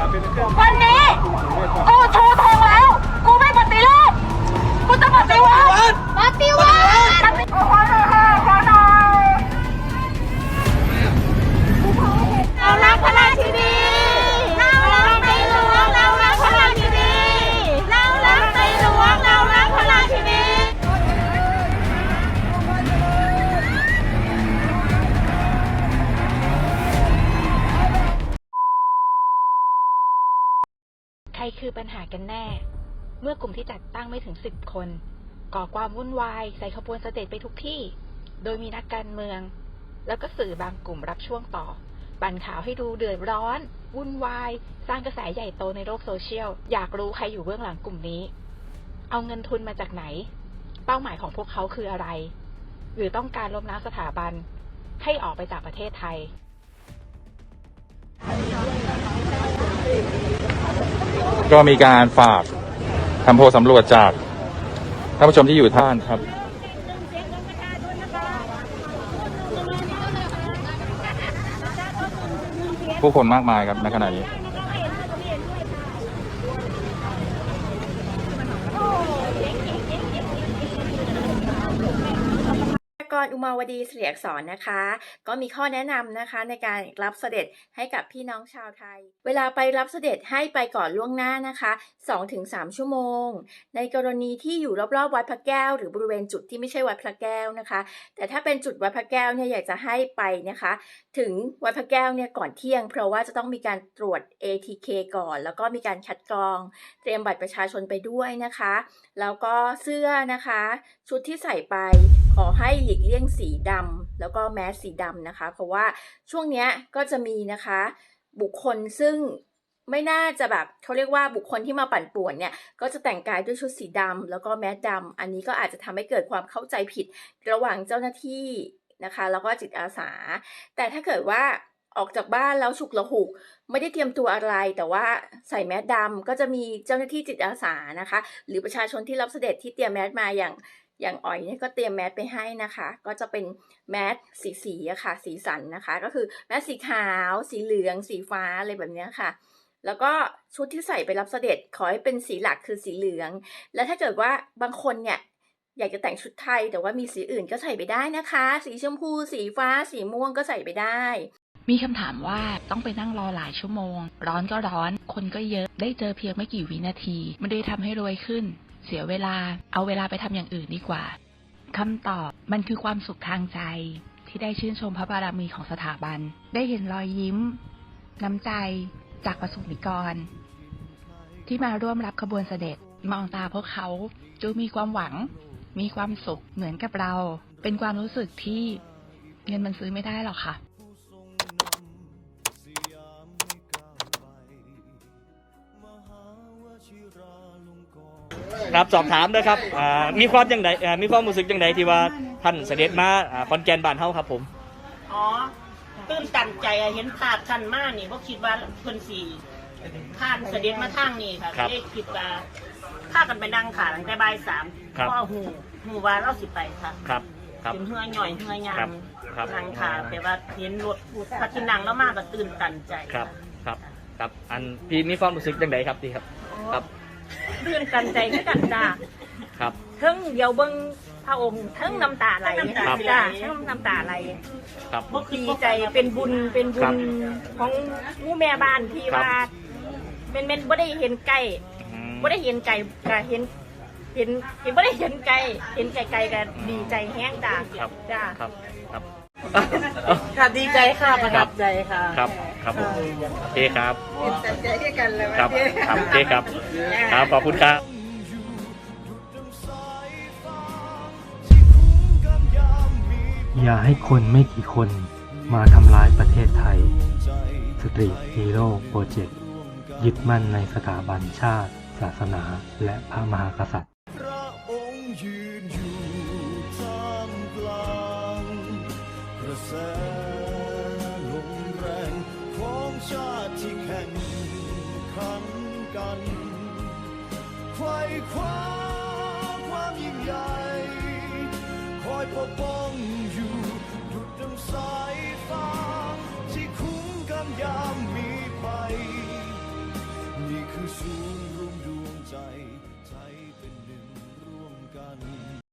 วันนี้กูชูธงแล้ว กูไม่ปฏิรูปกูจะปฏิวัติ คือปัญหากันแน่ เมื่อกลุ่มที่จัดตั้งไม่ถึงสิบคน ก่อความวุ่นวาย ใส่ขบวนเสด็จไปทุกที่ โดยมีนักการเมือง แล้วก็สื่อบางกลุ่มรับช่วงต่อ ปั่นข่าวให้ดูเดือดร้อน วุ่นวาย สร้างกระแสใหญ่โตในโลกโซเชียล อยากรู้ใครอยู่เบื้องหลังกลุ่มนี้ เอาเงินทุนมาจากไหน เป้าหมายของพวกเขาคืออะไร หรือต้องการล้มล้างสถาบัน ให้ออกไปจากประเทศไทย ก็มีการฝากทำโพลสำรวจจากท่านผู้ชมที่อยู่ท่านครับ ผู้คนมากมายครับในขณะนี้ รอุมาวดีเสียกสอนนะคะ ก็มีข้อแนะนำนะคะในการรับเสด็จให้กับพี่น้องชาวไทย เวลาไปรับเสด็จให้ไปก่อนล่วงหน้านะคะ 2-3 ชั่วโมง ในกรณีที่อยู่รอบๆวัดพระแก้ว หรือบริเวณจุดที่ไม่ใช่วัดพระแก้วนะคะ แต่ถ้าเป็นจุดวัดพระแก้วเนี่ยอยากจะให้ไปนะคะ ถึงวัดพระแก้วเนี่ยก่อนเที่ยง เพราะว่าจะต้องมีการตรวจ ATK ก่อน แล้วก็มีการคัดกรอง เตรียมบัตรประชาชนไปด้วยนะคะ แล้วก็เสื้อนะคะ ชุดที่ใส่ไปขอให้หลีกเลี่ยงสีดำแล้วก็แมสสีดำนะคะ เพราะว่าช่วงเนี้ยก็จะมีนะคะ บุคคลซึ่งไม่น่าจะแบบเขาเรียกว่าบุคคลที่มาปั่นป่วนเนี่ย ก็จะแต่งกายด้วยชุดสีดำแล้วก็แมสดำอันนี้ก็อาจจะทำให้เกิดความเข้าใจผิดระหว่างเจ้าหน้าที่นะคะ แล้วก็จิตอาสา แต่ถ้าเกิดว่าออกจากบ้านแล้วฉุกละหุก ไม่ได้เตรียมตัวอะไร แต่ว่าใส่แมสดำก็จะมีเจ้าหน้าที่จิตอาสานะคะ หรือประชาชนที่รับเสด็จที่เตรียมแมสมาอย่าง อย่างอ๋อยเนี่ยก็เตรียมแมสไปให้นะคะ ก็จะเป็นแมสสีสีอะค่ะ สีสันนะคะ ก็คือแมสสีขาว สีเหลือง สีฟ้าอะไรแบบนี้ค่ะ แล้วก็ชุดที่ใส่ไปรับเสด็จขอให้เป็นสีหลักคือสีเหลือง แล้วถ้าเกิดว่าบางคนเนี่ยอยากจะแต่งชุดไทย แต่ว่ามีสีอื่นก็ใส่ไปได้นะคะ สีชมพู สีฟ้า สีม่วงก็ใส่ไปได้มีคำถามว่าต้องไปนั่งรอหลายชั่วโมง ร้อนก็ร้อน คนก็เยอะได้เจอเพียงไม่กี่วินาทีไม่ได้ทำให้รวยขึ้น เสียเวลา เอาเวลาไปทำอย่างอื่นดีกว่าคำตอบมันคือความสุขทางใจ ที่ได้ชื่นชมพระบารมีของสถาบัน ได้เห็นรอยยิ้ม น้ำใจจากประสบนิกร ที่มาร่วมรับขบวนเสด็จมองตาพวกเขาดูมีความหวัง มีความสุขเหมือนกับเรา เป็นความรู้สึกที่เงินมันซื้อไม่ได้หรอกค่ะ ครับสอบถามนะครับอ่ามีความยังไงอ่ามีความรู้สึกยังไงที่ว่าท่านเสด็จมาอ่าคอนแกนบ้านเฮาครับผม อ๋อตื้นตันใจอะเห็นภาพท่านมานี่บ่คิดว่าเพิ่นสิผ่านเสด็จมาทางนี้ค่ะเลยคิดว่าพากันไปนั่งขาตั้งแต่บ่ายสามพ่อหูหูว่าเราสิไปค่ะครับครับ เป็นเหือหน่อยเหือยาครังบครับ นั่งขาแต่ว่าเห็นรถพัทินังแล้วมากก็ตื่นตันใจครับครับครับอันพี่มีความรู้สึกยังไงครับพี่ครับ ครับ ตื่นตันใจคือกันจ้าครับเทั้งเดียวเบิ่งพระองค์เทั้งน้ำตาไหลครับ จ้าเทั้งน้ำตาไหลครับ ดีใจเป็นบุญเป็นบุครัญบของหมู่แม่บ้านที่ครับว่าเป็นเป็นบ่ได้เห็นไก่อืมบ่ได้เห็นไก่ก็เห็นเห็นเห็นบ่ได้เห็นไก่เห็นไก่ไก่ก็ดีใจแห้งจ้าครับจ้าครับครับ ค่ะดีใจค่ะประทับใจค่ะ ครับ ครับผมโอเคครับตัดใจให้กันเลยครับครับโอเคครับครับขอบคุณครับอย่าให้คนไม่กี่คนมาทำร้ายประเทศไทย สตรีทฮีโร่โปรเจกต์ยึดมั่นในสถาบันชาติ ศาสนาและพระมหากษัตริย์ กันกัน ไขว่คว้าความยิ่งใหญ่ คอยปกป้องอยู่ดุดดังสาย